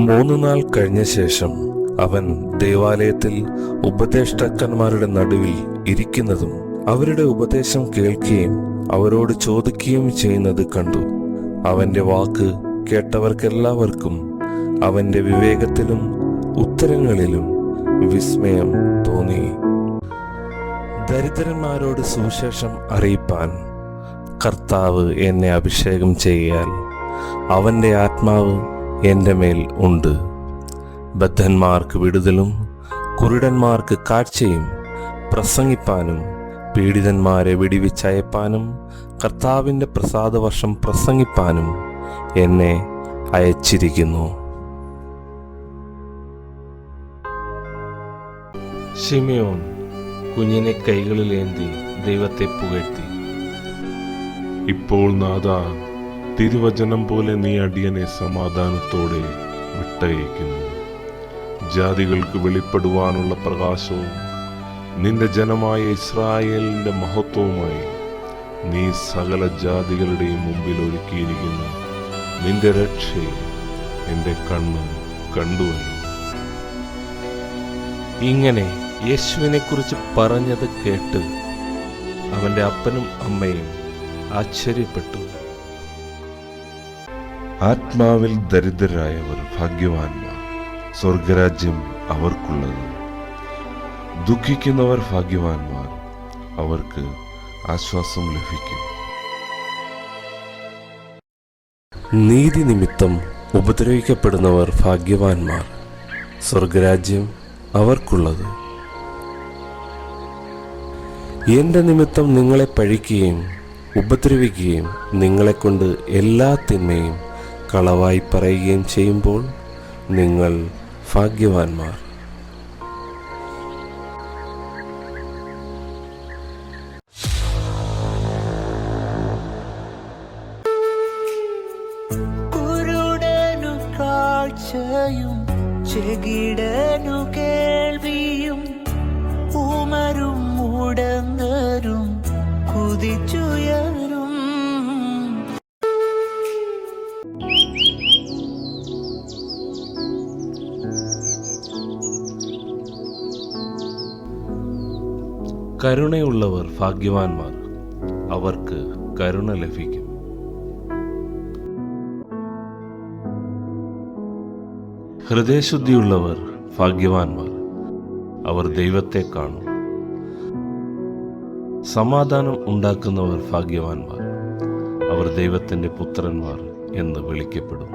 മൂന്നു നാൾ കഴിഞ്ഞ ശേഷം അവൻ ദേവാലയത്തിൽ ഉപദേഷ്ടാക്കന്മാരുടെ നടുവിൽ ഇരിക്കുന്നതും അവരുടെ ഉപദേശം കേൾക്കുകയും അവരോട് ചോദിക്കുകയും ചെയ്യുന്നത് കണ്ടു. അവന്റെ വാക്ക് കേട്ടവർക്കെല്ലാവർക്കും അവന്റെ വിവേകത്തിലും ഉത്തരങ്ങളിലും വിസ്മയം തോന്നി. ദരിദ്രന്മാരോട് സുവിശേഷം അറിയിപ്പാൻ കർത്താവ് എന്നെ അഭിഷേകം ചെയ്യാൻ അവന്റെ ആത്മാവ് എന്റെ മേൽ ഉണ്ട്. ബദ്ധന്മാർക്ക് വിടുതലും കുരുടന്മാർക്ക് കാഴ്ചയും പ്രസംഗിപ്പാനും പീഡിതന്മാരെ വിടിവിച്ചയപ്പാനും കർത്താവിന്റെ പ്രസാദവർഷം പ്രസംഗിപ്പാനും എന്നെ അയച്ചിരിക്കുന്നു. ഷിമിയോൻ കുഞ്ഞിനെ കൈകളിലേന്തി ദൈവത്തെ പുകഴ്ത്തി. ഇപ്പോൾ നാഥ തിരുവചനം പോലെ നീ അടിയനെ സമാധാനത്തോടെ വിട്ടയക്കുന്നു. ജാതികൾക്ക് വെളിപ്പെടുവാനുള്ള പ്രകാശവും നിന്റെ ജനമായ ഇസ്രായേലിന്റെ മഹത്വവുമായി നീ സകല ജാതികളുടെയും മുമ്പിൽ ഒരുക്കിയിരിക്കുന്ന. നിന്റെ രക്ഷയെ എന്റെ കണ്ണ് കണ്ടുവല്ലോ ഇങ്ങനെ യേശുവിനെക്കുറിച്ച് പറഞ്ഞത് കേട്ട് അവന്റെ അപ്പനും അമ്മയും ആശ്ചര്യപ്പെട്ടു. ആത്മാവിൽ ദരിദ്രരായവർ ഭാഗ്യവാന്മാർ സ്വർഗരാജ്യം അവർക്കുള്ളത്. ദുഃഖിക്കുന്നവർ ഭാഗ്യവാന്മാർ അവർക്ക് ആശ്വാസം ലഭിക്കും. നീതി നിമിത്തം ഉപദ്രവിക്കപ്പെടുന്നവർ ഭാഗ്യവാന്മാർ സ്വർഗരാജ്യം അവർക്കുള്ളത്. എന്റെ നിമിത്തം നിങ്ങളെ പഴിക്കുകയും ഉപദ്രവിക്കുകയും നിങ്ങളെക്കൊണ്ട് എല്ലാ തിന്മയും കളവായി പറയുകയും ചെയ്യുമ്പോൾ നിങ്ങൾ ഭാഗ്യവാന്മാർ. കാഴ്ചയും ചെകിടനു കേൾവിയും ഉമരും മുടങ്ങരും കുതിച്ചുയരും കരുണയുള്ളവർ ഭാഗ്യവാന്മാർ. അവർക്ക് കരുണ ലഭിക്കും. ഹൃദയശുദ്ധിയുള്ളവർ ഭാഗ്യവാന്മാർ. അവർ ദൈവത്തെ കാണും. സമാധാനം ഉണ്ടാക്കുന്നവർ ഭാഗ്യവാന്മാർ. അവർ ദൈവത്തിന്റെ പുത്രന്മാർ എന്ന് വിളിക്കപ്പെടും.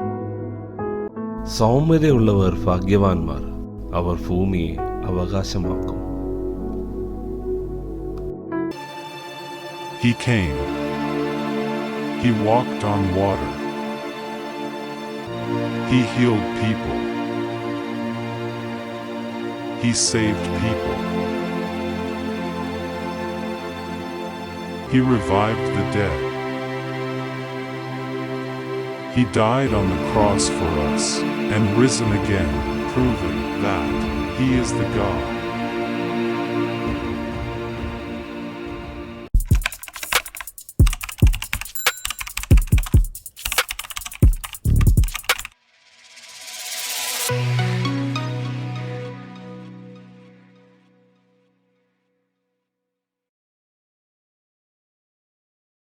സൗമ്യതയുള്ളവർ ഭാഗ്യവാന്മാർ. അവർ ഭൂമിയെ അവകാശമാക്കും. He came. He walked on water. He healed people. He saved people. He revived the dead. He died on the cross for us and risen again, proving that He is the God